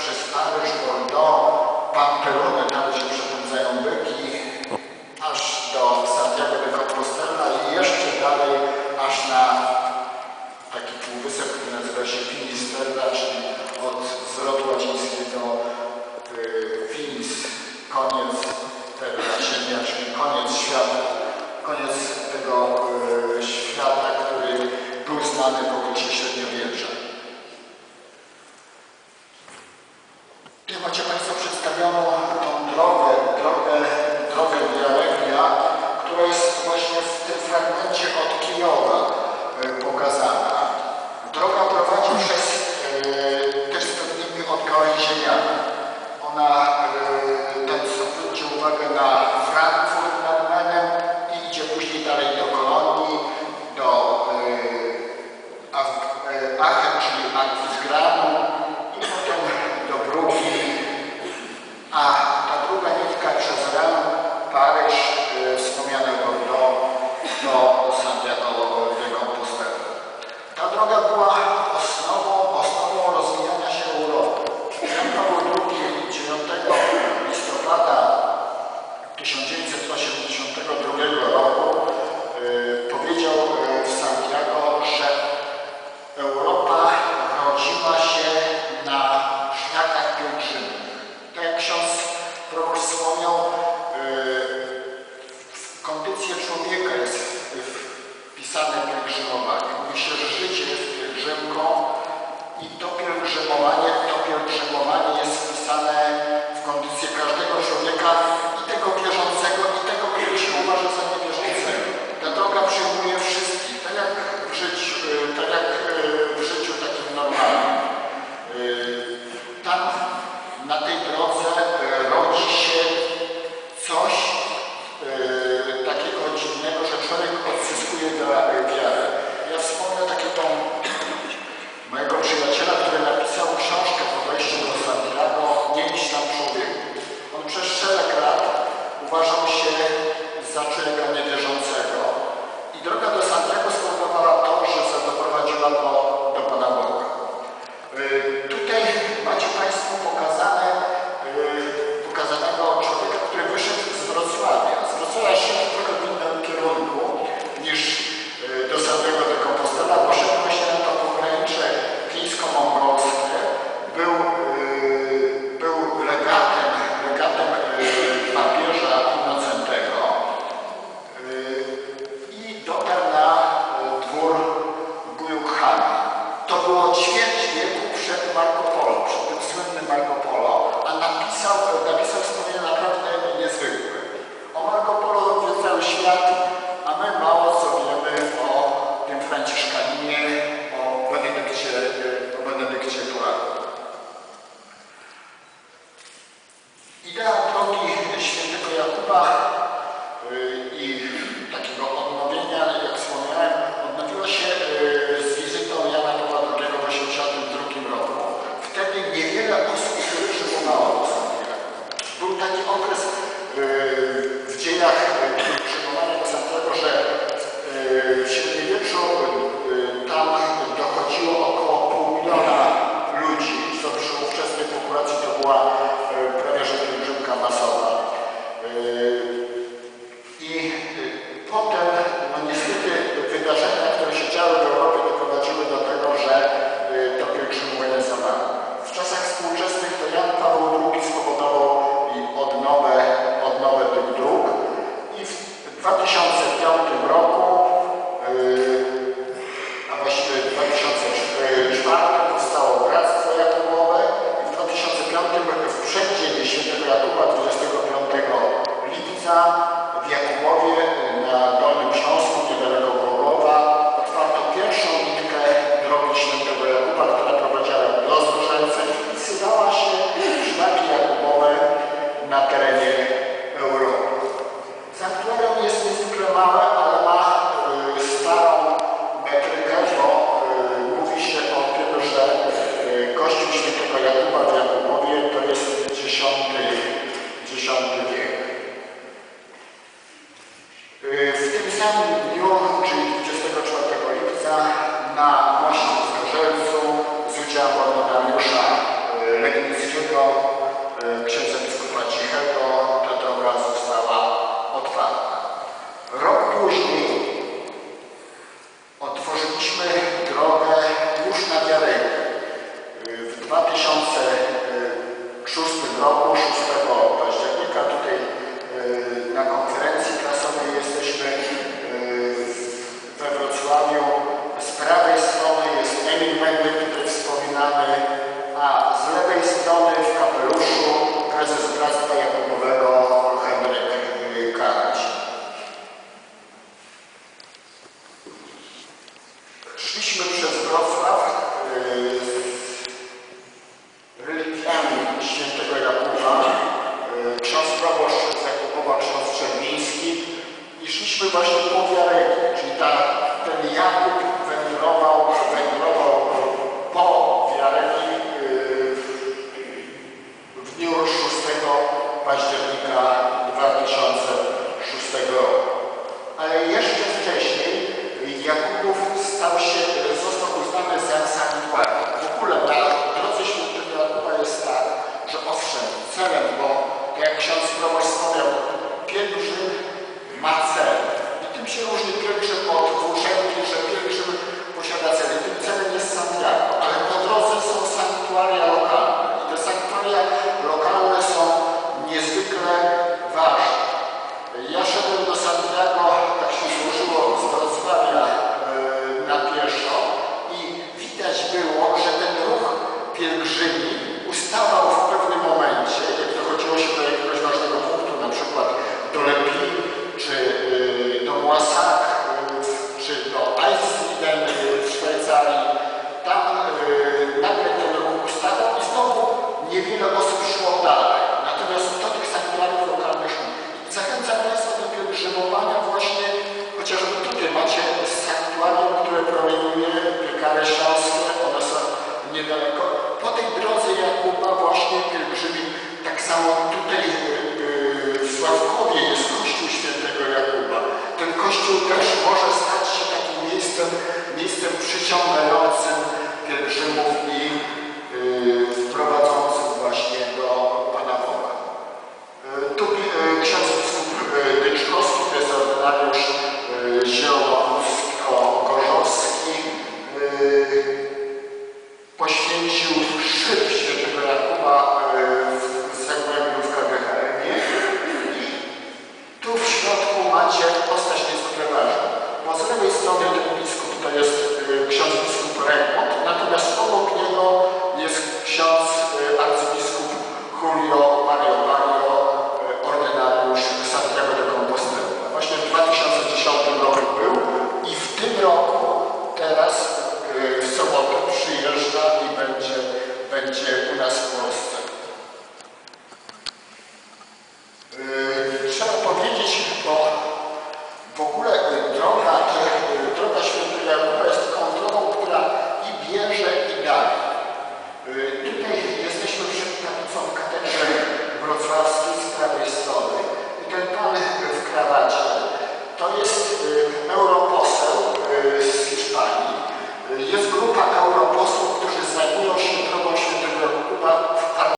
przez Aryszpol do Pamperuny, tam gdzie przepędzają byki, aż do Santiago de Compostela i jeszcze dalej, aż na taki półwysep, który nazywa się Finisterra, czyli od zwrotu łacińskiego y, Finis, koniec terra ziemia, czyli koniec świata, koniec tego y, świata, który był znany w okresie średniowiecza. E, ach, czyli ach z i potem do bruki, a ta druga nitka przez Ren, Paryż, e, wspomniany Bordeaux do Santiago de Compostela. Ta droga była Vai puxar świętego Jakuba w Jakubowie to jest X, X wiek. Y, w tym samym dniu, czyli 24 lipca, na moście w Zgorzelcu z udziałem ordynariusza y, legnickiego, y, księdza biskupa Cichego, Szliśmy przez Wrocław z religiami świętego Jakuba, yy, ksiądz proboszcz Jakubowa, ksiądz Czerwiński. I szliśmy właśnie po Wiareku, czyli ta celem, bo jak ksiądz proboszcz wspomniał, pielgrzym ma cel. I tym się różni pielgrzym od włóczęgi, że pielgrzym posiada cel. I tym celem jest Santiago, ale po drodze są sanktuaria właśnie pielgrzymi. Tak samo tutaj e, w Sławkowie jest kościół świętego Jakuba. Ten kościół też może stać się takim miejscem, miejscem przyciągającym culture Tutaj jesteśmy przed kaplicą katedry wrocławskiej.